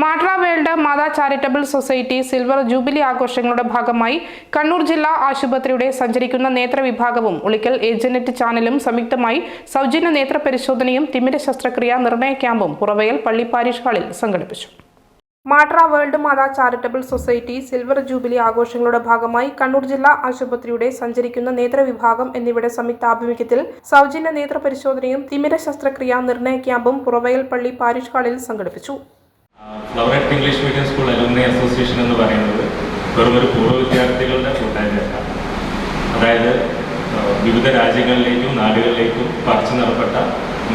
മാട്ര world Matha charitable society silver jubilee ആഘോഷങ്ങളുടെ ഭാഗമായി കണ്ണൂർ ജില്ലാ ആശുപത്രിയുടെ സഞ്ചരിക്കുന്ന നേത്ര വിഭാഗവും ഉളിക്കൽ ഏജനറ്റ് ചാനലും സംയുക്തമായി സൗജന്യ നേത്ര പരിശോധനയും തിമിര ശസ്ത്രക്രിയ നിർണയ ക്യാമ്പും പുറവയൽ പള്ളി പാരിഷ് ഹാളിൽ സംഘടിപ്പിച്ചു. മാട്ര world Matha charitable society silver jubilee ആഘോഷങ്ങളുടെ ഭാഗമായി കണ്ണൂർ ജില്ലാ ആശുപത്രിയുടെ സഞ്ചരിക്കുന്ന നേത്ര വിഭാഗം എന്നിവയുടെ സംയുക്താഭിമുഖ്യത്തിൽ സൗജന്യ നേത്ര പരിശോധനയും തിമിര ശസ്ത്രക്രിയ നിർണയ ക്യാമ്പും പുറവയൽ പള്ളി പാരിഷ് ഹാളിൽ സംഘടിപ്പിച്ചു. Favourite English medium school alumni association എന്ന് പറയുന്നത് വെറും ഒരു പൂർവ വിദ്യാർത്ഥികളുടെ കൂട്ടായ്മയല്ല. അതായത് വിവിധ രാജ്യങ്ങളിലേക്കും നാടുകളിലേക്കും പറിച്ചു നടപ്പെട്ട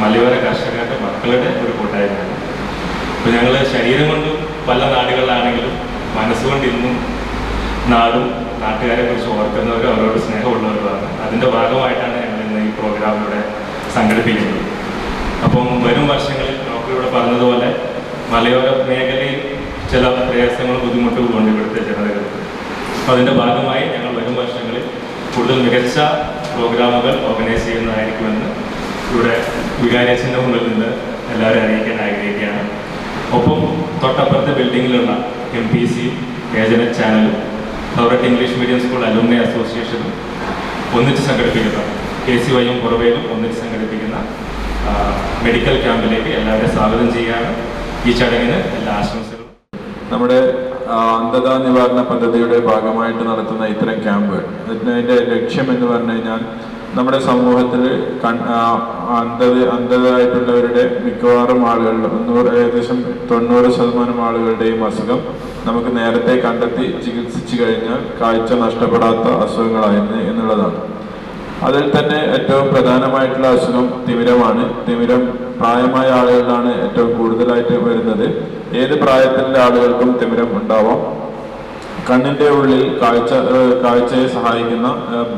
മലയോര കർഷകരുടെ മക്കളുടെ ഒരു കൂട്ടായ്മയാണ്. അപ്പോൾ ഞങ്ങൾ ശരീരം കൊണ്ടും പല നാടുകളിലാണെങ്കിലും മനസ്സുകൊണ്ട് ഇന്നും നാടും നാട്ടുകാരെ കുറിച്ച് ഓർക്കുന്നവരും അവരോട് സ്നേഹമുള്ളവരുമാണ്. അതിന്റെ ഭാഗമായിട്ടാണ് ഞങ്ങൾ ഇന്ന് ഈ പ്രോഗ്രാമിലൂടെ സംഘടിപ്പിക്കുന്നത്. അപ്പം വരും വർഷങ്ങളിൽ ഡോക്ടർ ഇവിടെ പറഞ്ഞതുപോലെ മലയോര മേഖലയിൽ ചില പ്രയാസങ്ങളും ബുദ്ധിമുട്ടുകളും ഉണ്ട് ഇവിടുത്തെ ജനതകൾക്ക്. അപ്പോൾ അതിന്റെ ഭാഗമായി ഞങ്ങൾ വരും വർഷങ്ങളിൽ കൂടുതൽ മികച്ച പ്രോഗ്രാമുകൾ ഓർഗനൈസ് ചെയ്യുന്നതായിരിക്കുമെന്ന് ഇവിടെ വികാരിയച്ഛന്റെ മുമ്പിൽ നിന്ന് എല്ലാവരും അറിയിക്കാൻ ആഗ്രഹിക്കുകയാണ്. ഒപ്പം തൊട്ടപ്പുറത്തെ ബിൽഡിങ്ങിലുള്ള എം പി സി ഏജനറ്റ് ചാനലും favourite English medium school alumni അസോസിയേഷനും ഒന്നിച്ച് സംഘടിപ്പിക്കുന്ന കെ സി വൈയും പുറവേലും ഒന്നിച്ച് സംഘടിപ്പിക്കുന്ന മെഡിക്കൽ ക്യാമ്പിലേക്ക് എല്ലാവരെയും സ്വാഗതം ചെയ്യുകയാണ്. ഈ ചടങ്ങിന് എല്ലാ ആശംസകളും. നമ്മുടെ അന്ധത നിവാരണ പദ്ധതിയുടെ ഭാഗമായിട്ട് നടത്തുന്ന ഇത്തരം ക്യാമ്പ് അതിന്റെ ലക്ഷ്യം എന്ന് പറഞ്ഞു കഴിഞ്ഞാൽ നമ്മുടെ സമൂഹത്തിൽ കൺ അന്ധത അന്ധതായിട്ടുള്ളവരുടെ മിക്കവാറും ആളുകളുടെ നൂറ് ഏകദേശം തൊണ്ണൂറ് ശതമാനം ആളുകളുടെയും അസുഖം നമുക്ക് നേരത്തെ കണ്ടെത്തി ചികിത്സിച്ചു കഴിഞ്ഞാൽ കാഴ്ച നഷ്ടപ്പെടാത്ത അസുഖങ്ങളായിരുന്നു എന്നുള്ളതാണ്. അതിൽ തന്നെ ഏറ്റവും പ്രധാനമായിട്ടുള്ള അസുഖം തിമിരമാണ്. തിമിരം പ്രായമായ ആളുകളിലാണ് ഏറ്റവും കൂടുതലായിട്ട് വരുന്നത്. ഏത് പ്രായത്തിലുള്ള ആളുകൾക്കും തിമിരം ഉണ്ടാവാം. കണ്ണിന്റെ ഉള്ളിൽ കാഴ്ച കാഴ്ചയെ സഹായിക്കുന്ന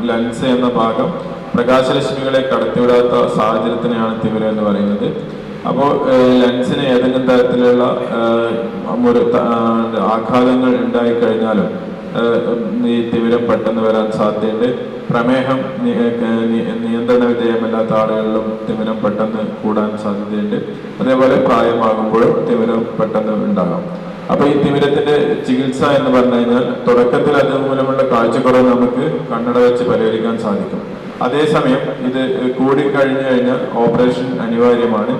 ലെൻസ് എന്ന ഭാഗം പ്രകാശരശ്മികളെ കടത്തിവിടാത്ത സാഹചര്യത്തിനെയാണ് തിമിരം എന്ന് പറയുന്നത്. അപ്പോൾ ലെൻസിന് ഏതെങ്കിലും തരത്തിലുള്ള ആഘാതങ്ങൾ ഉണ്ടായിക്കഴിഞ്ഞാലും ഏഹ് ഈ തിമിരം പെട്ടെന്ന് വരാൻ സാധ്യതയുണ്ട്. പ്രമേഹം നിയന്ത്രണ വിധേയമല്ലാത്ത ആളുകളിലും തിമിരം പെട്ടെന്ന് കൂടാൻ സാധ്യതയുണ്ട്. അതേപോലെ പ്രായമാകുമ്പോഴും തിമിരം പെട്ടെന്ന് ഉണ്ടാകാം. അപ്പൊ ഈ തിമിരത്തിന്റെ ചികിത്സ എന്ന് പറഞ്ഞു കഴിഞ്ഞാൽ തുടക്കത്തിൽ അതുമൂലമുള്ള കാഴ്ചക്കുറവ് നമുക്ക് കണ്ണട വെച്ച് പരിഹരിക്കാൻ സാധിക്കും. അതേസമയം ഇത് കൂടിക്കഴിഞ്ഞു കഴിഞ്ഞാൽ ഓപ്പറേഷൻ അനിവാര്യമാണ്.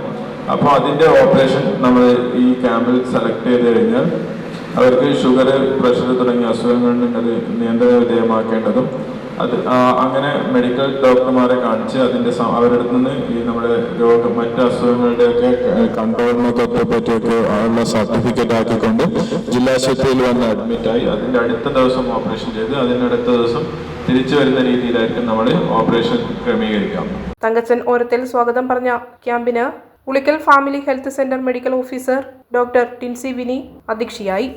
അപ്പോൾ അതിന്റെ ഓപ്പറേഷൻ നമ്മൾ ഈ ക്യാമ്പിൽ സെലക്ട് ചെയ്ത് കഴിഞ്ഞാൽ അവർക്ക് ഷുഗർ പ്രഷർ തുടങ്ങിയ അസുഖങ്ങളിൽ അത് നിയന്ത്രണ വിധേയമാക്കേണ്ടതും അത് അങ്ങനെ മെഡിക്കൽ ഡോക്ടർമാരെ കാണിച്ച് അതിന്റെ അവരുടെ നിന്ന് ഈ നമ്മുടെ രോഗം മറ്റ് അസുഖങ്ങളുടെയൊക്കെ കൺട്രോളിനൊക്കെ പറ്റിയൊക്കെ ഉള്ള സർട്ടിഫിക്കറ്റ് ആക്കിക്കൊണ്ട് ജില്ലാശുപത്രിയിൽ വന്ന് അഡ്മിറ്റായി അതിന്റെ അടുത്ത ദിവസം ഓപ്പറേഷൻ ചെയ്ത് അതിന്റെ അടുത്ത ദിവസം തിരിച്ചു വരുന്ന രീതിയിലായിരിക്കും നമ്മൾ ഓപ്പറേഷൻ ക്രമീകരിക്കാം. തങ്കച്ചൻ ഓരത്തിൽ സ്വാഗതം പറഞ്ഞ ക്യാമ്പിന് Ulikkal family health centre medical officer doctor Tincy Vini അധ്യക്ഷയായി.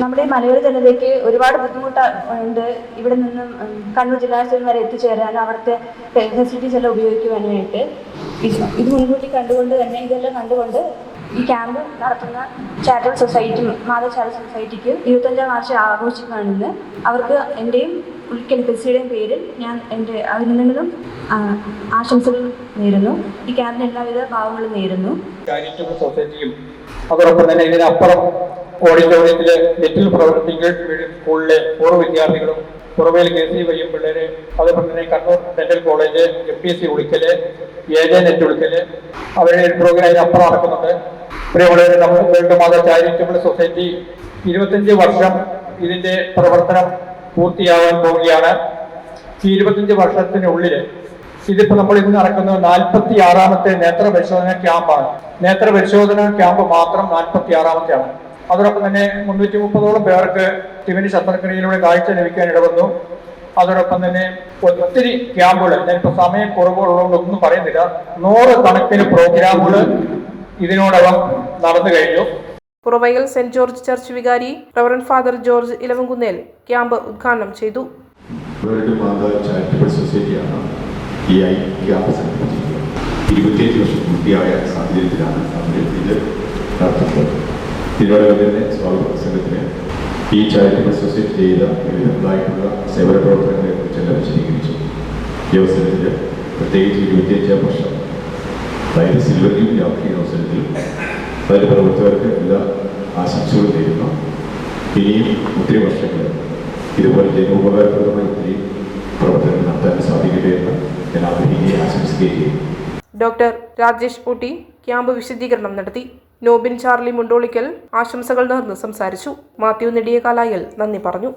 നമ്മുടെ മലയോര ജനതയ്ക്ക് ഒരുപാട് ബുദ്ധിമുട്ട് ഉണ്ട്. ഇവിടെ നിന്നും കണ്ണൂർ ജില്ലാശുപത്രി വരെ എത്തിച്ചേരാനും അവിടുത്തെ ഫെസിലിറ്റീസ് എല്ലാം ഉപയോഗിക്കുവാനുമായിട്ട്. ഇത് ഇത് മുൻകൂട്ടി കണ്ടുകൊണ്ട് തന്നെ ഇതെല്ലാം കണ്ടുകൊണ്ട് ഈ ക്യാമ്പ് നടത്തുന്ന ചാരിറ്റബിൾ സൊസൈറ്റി മാതാ ചാരിറ്റബിൾ സൊസൈറ്റിക്ക് ഇരുപത്തഞ്ചാം മാർച്ച് ആഘോഷിക്കുകയാണെന്ന് അവർക്ക് എന്റെയും ഉൾക്കൽ ഫെസിയുടെയും പേരിൽ ഞാൻ എന്റെ അഭിനന്ദനങ്ങളും ആശംസകൾ നേരുന്നു. ഈ ക്യാമ്പിന് എല്ലാവിധ ഭാവങ്ങളും നേരുന്നു. സൊസൈറ്റിയും അതോടൊപ്പം തന്നെ ഇതിനപ്പുറം ഓഡിറ്റോറിയത്തിലെ ലിറ്റിൽ പ്രവർത്തികൾ സ്കൂളിലെ പൂർവ വിദ്യാർത്ഥികളും പുറമേൽ കെ സി വയ്യം പിള്ളേര് അതേപോലെ തന്നെ Kannur dental college M P C Ulikkal A J net Ulikkal അവരുടെ ഒരു പ്രോഗ്രാം അതിനപ്പുറം നടക്കുന്നുണ്ട്. പ്രിയമുള്ളവരെ നമ്മൾ വേൾഡ് ചാരിറ്റബിൾ സൊസൈറ്റി ഇരുപത്തഞ്ച് വർഷം ഇതിന്റെ പ്രവർത്തനം പൂർത്തിയാവാൻ പോവുകയാണ്. ഈ ഇരുപത്തഞ്ച് വർഷത്തിനുള്ളിൽ ഇതിപ്പോ നമ്മൾ ഇന്ന് നടക്കുന്ന നാൽപ്പത്തി ആറാമത്തെ നേത്ര പരിശോധന ക്യാമ്പാണ്. നേത്ര പരിശോധന ക്യാമ്പ് മാത്രം നാൽപ്പത്തി ആറാമത്തെയാണ് അതോടൊപ്പം തന്നെ മുന്നൂറ്റി മുപ്പതോളം പേർക്ക് ടിവിന് ശസ്ത്രക്രിയയിലൂടെ കാഴ്ച ലഭിക്കാൻ ഇടവന്നു. അതോടൊപ്പം തന്നെ ഒത്തിരി ക്യാമ്പുകൾ ഞാനിപ്പോ സമയം കുറവുള്ളതുകൊണ്ട് ഒന്നും പറയുന്നില്ല. നൂറ് കണക്കിന് പ്രോഗ്രാമുകൾ ഇതിനോടകം നടന്നു കഴിഞ്ഞു. പുറവയൽ സെന്റ് ജോർജ് ചർച്ച് വികാരി reverend father George Elavankunnel camp ഉദ്ഘാടനം ചെയ്തു. ഈ ചാരിറ്റബിൾ സൊസൈറ്റി ചെയ്ത വിവിധങ്ങളായിട്ടുള്ള സേവന പ്രവർത്തനങ്ങളെ കുറിച്ചെല്ലാം വിശദീകരിച്ചു. ഈ അവസരത്തിൽ പ്രത്യേകിച്ച് ഇരുപത്തിയഞ്ചാം വർഷം. അതായത് സിൽവർ ജൂബിലി ആഘോഷിക്കുന്ന അവസരത്തിൽ അതിന്റെ പ്രവർത്തകർക്ക് എല്ലാ ആശംസകളും നേരുന്നു. ഇനിയും ഒത്തിരി വർഷങ്ങൾ ഇതുപോലെ ജനോപകാരപ്രദമായി ഒത്തിരി പ്രവർത്തനങ്ങൾ നടത്താൻ സാധിക്കട്ടെ എന്ന് ഞാൻ ആഗ്രഹിക്കുകയും ആശംസിക്കുകയും ചെയ്യുന്നു. ഡോക്ടർ രാജേഷ് പൂട്ടി ക്യാമ്പ് വിശദീകരണം നടത്തി. നോബിൻ ചാർലി മുണ്ടോളിക്കൽ ആശംസകൾ നേർന്ന് സംസാരിച്ചു. മാത്യു നെടിയകാലായൽ നന്ദി പറഞ്ഞു.